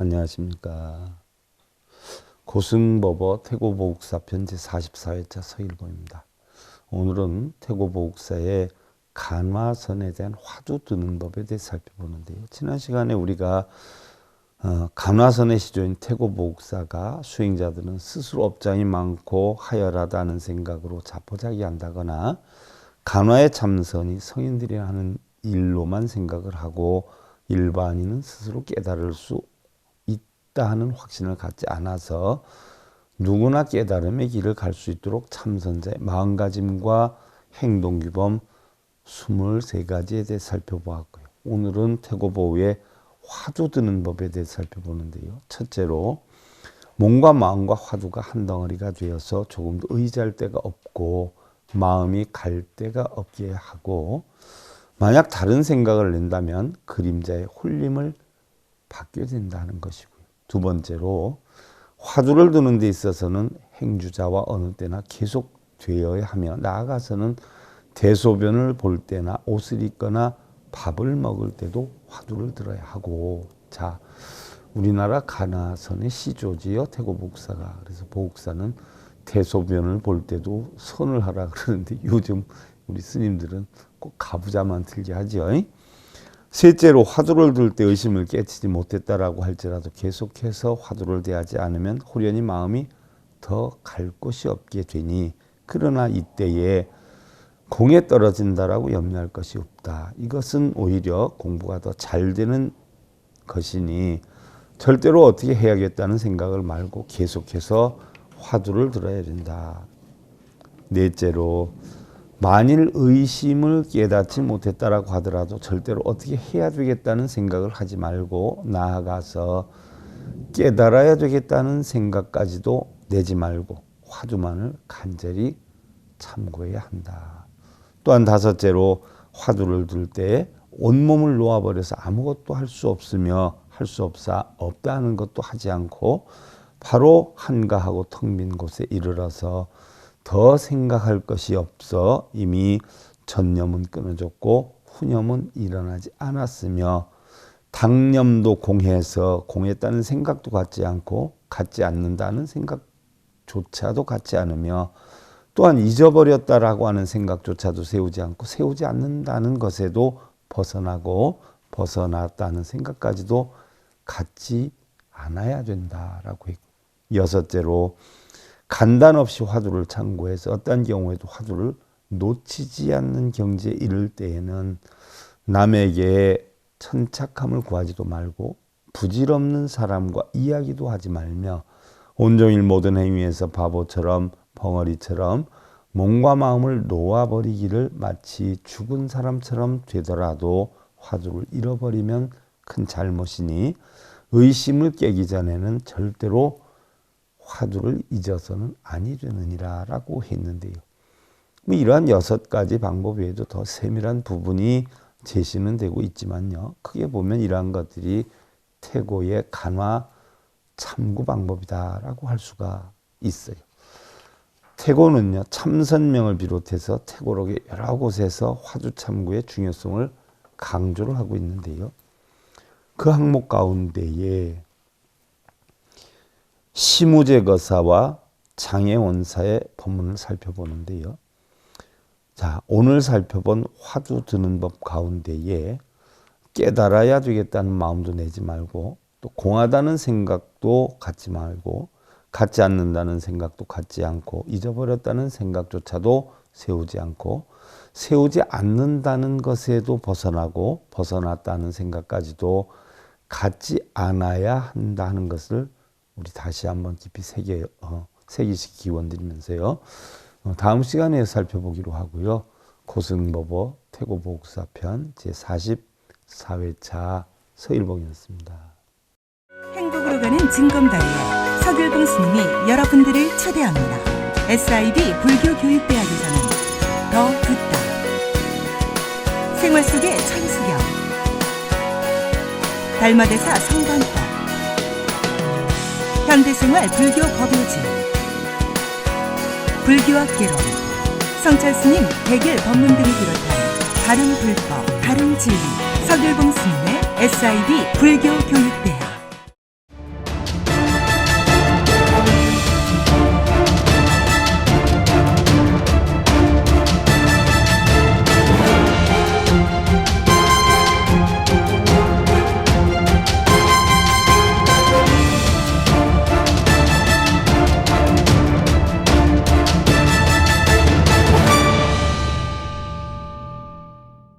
안녕하십니까. 고승법어 태고보국사편 제44회차 서일보입니다. 오늘은 태고보국사의 간화선에 대한 화두 드는 법에 대해 살펴보는데요. 지난 시간에 우리가 어, 간화선의 시조인 태고보국사가 수행자들은 스스로 업장이 많고 하열하다는 생각으로 자포자기한다거나 간화의 참선이 성인들이 하는 일로만 생각을 하고 일반인은 스스로 깨달을 수 있다 하는 확신을 갖지 않아서 누구나 깨달음의 길을 갈 수 있도록 참선자의 마음가짐과 행동규범 23가지에 대해 살펴보았고요. 오늘은 태고보우의 화두 드는 법에 대해 살펴보는데요. 첫째로 몸과 마음과 화두가 한 덩어리가 되어서 조금도 의지할 데가 없고 마음이 갈 데가 없게 하고 만약 다른 생각을 낸다면 그림자의 홀림을 받게 된다는 것이고요. 두 번째로 화두를 두는 데 있어서는 행주자와 어느 때나 계속 되어야 하며 나아가서는 대소변을 볼 때나 옷을 입거나 밥을 먹을 때도 화두를 들어야 하고 자 우리나라 가나선의 시조지요 태고 복사가 그래서 보국사는 대소변을 볼 때도 손을 하라 그러는데 요즘 우리 스님들은 꼭 가부자만 들게 하죠. 셋째로 화두를 들때 의심을 깨치지 못했다라고 할지라도 계속해서 화두를 대하지 않으면 호련히 마음이 더 갈 곳이 없게 되니 그러나 이때에 공에 떨어진다라고 염려할 것이 없다. 이것은 오히려 공부가 더 잘 되는 것이니 절대로 어떻게 해야겠다는 생각을 말고 계속해서 화두를 들어야 된다. 넷째로 만일 의심을 깨닫지 못했다라고 하더라도 절대로 어떻게 해야 되겠다는 생각을 하지 말고 나아가서 깨달아야 되겠다는 생각까지도 내지 말고 화두만을 간절히 참고해야 한다. 또한 다섯째로 화두를 들 때 온몸을 놓아버려서 아무것도 할 수 없으며 할 수 없사 없다는 것도 하지 않고 바로 한가하고 텅 빈 곳에 이르러서 더 생각할 것이 없어 이미 전념은 끊어졌고 후념은 일어나지 않았으며 당념도 공해서 공했다는 생각도 갖지 않고 갖지 않는다는 생각조차도 갖지 않으며 또한 잊어버렸다라고 하는 생각조차도 세우지 않고 세우지 않는다는 것에도 벗어나고 벗어났다는 생각까지도 갖지 않아야 된다라고 했고 여섯째로 간단 없이 화두를 참고해서 어떤 경우에도 화두를 놓치지 않는 경지에 이를 때에는 남에게 천착함을 구하지도 말고 부질없는 사람과 이야기도 하지 말며 온종일 모든 행위에서 바보처럼 벙어리처럼 몸과 마음을 놓아버리기를 마치 죽은 사람처럼 되더라도 화두를 잃어버리면 큰 잘못이니 의심을 깨기 전에는 절대로 화두를 잊어서는 아니 되느니라 라고 했는데요. 뭐 이러한 여섯 가지 방법 외에도 더 세밀한 부분이 제시는 되고 있지만요. 크게 보면 이러한 것들이 태고의 간화 참구 방법이다라고 할 수가 있어요. 태고는요 참선명을 비롯해서 태고록의 여러 곳에서 화두 참구의 중요성을 강조를 하고 있는데요. 그 항목 가운데에 시무제거사와 장애원사의 법문을 살펴보는데요. 자, 오늘 살펴본 화두 드는 법 가운데에 깨달아야 되겠다는 마음도 내지 말고 또 공하다는 생각도 갖지 말고 갖지 않는다는 생각도 갖지 않고 잊어버렸다는 생각조차도 세우지 않고 세우지 않는다는 것에도 벗어나고 벗어났다는 생각까지도 갖지 않아야 한다는 것을 우리 다시 한번 깊이 새겨 어, 새기시기 원드리면서요. 어, 다음 시간에 살펴보기로 하고요. 고승법어 태고복사편 제 44회차 서일봉이었습니다. 행복으로 가는 징검다리에 서귤봉 스님이 여러분들을 초대합니다. SIB 불교교육대학에서는 더 듣다. 생활 속의 천수경. 달마대사 성관법. 현대생활 불교 법요지. 불교학개론. 성찰스님 백일 법문 등을 비롯한 다른 불법, 다른 진리. 서귤봉 스님의 SIB 불교 교육대학.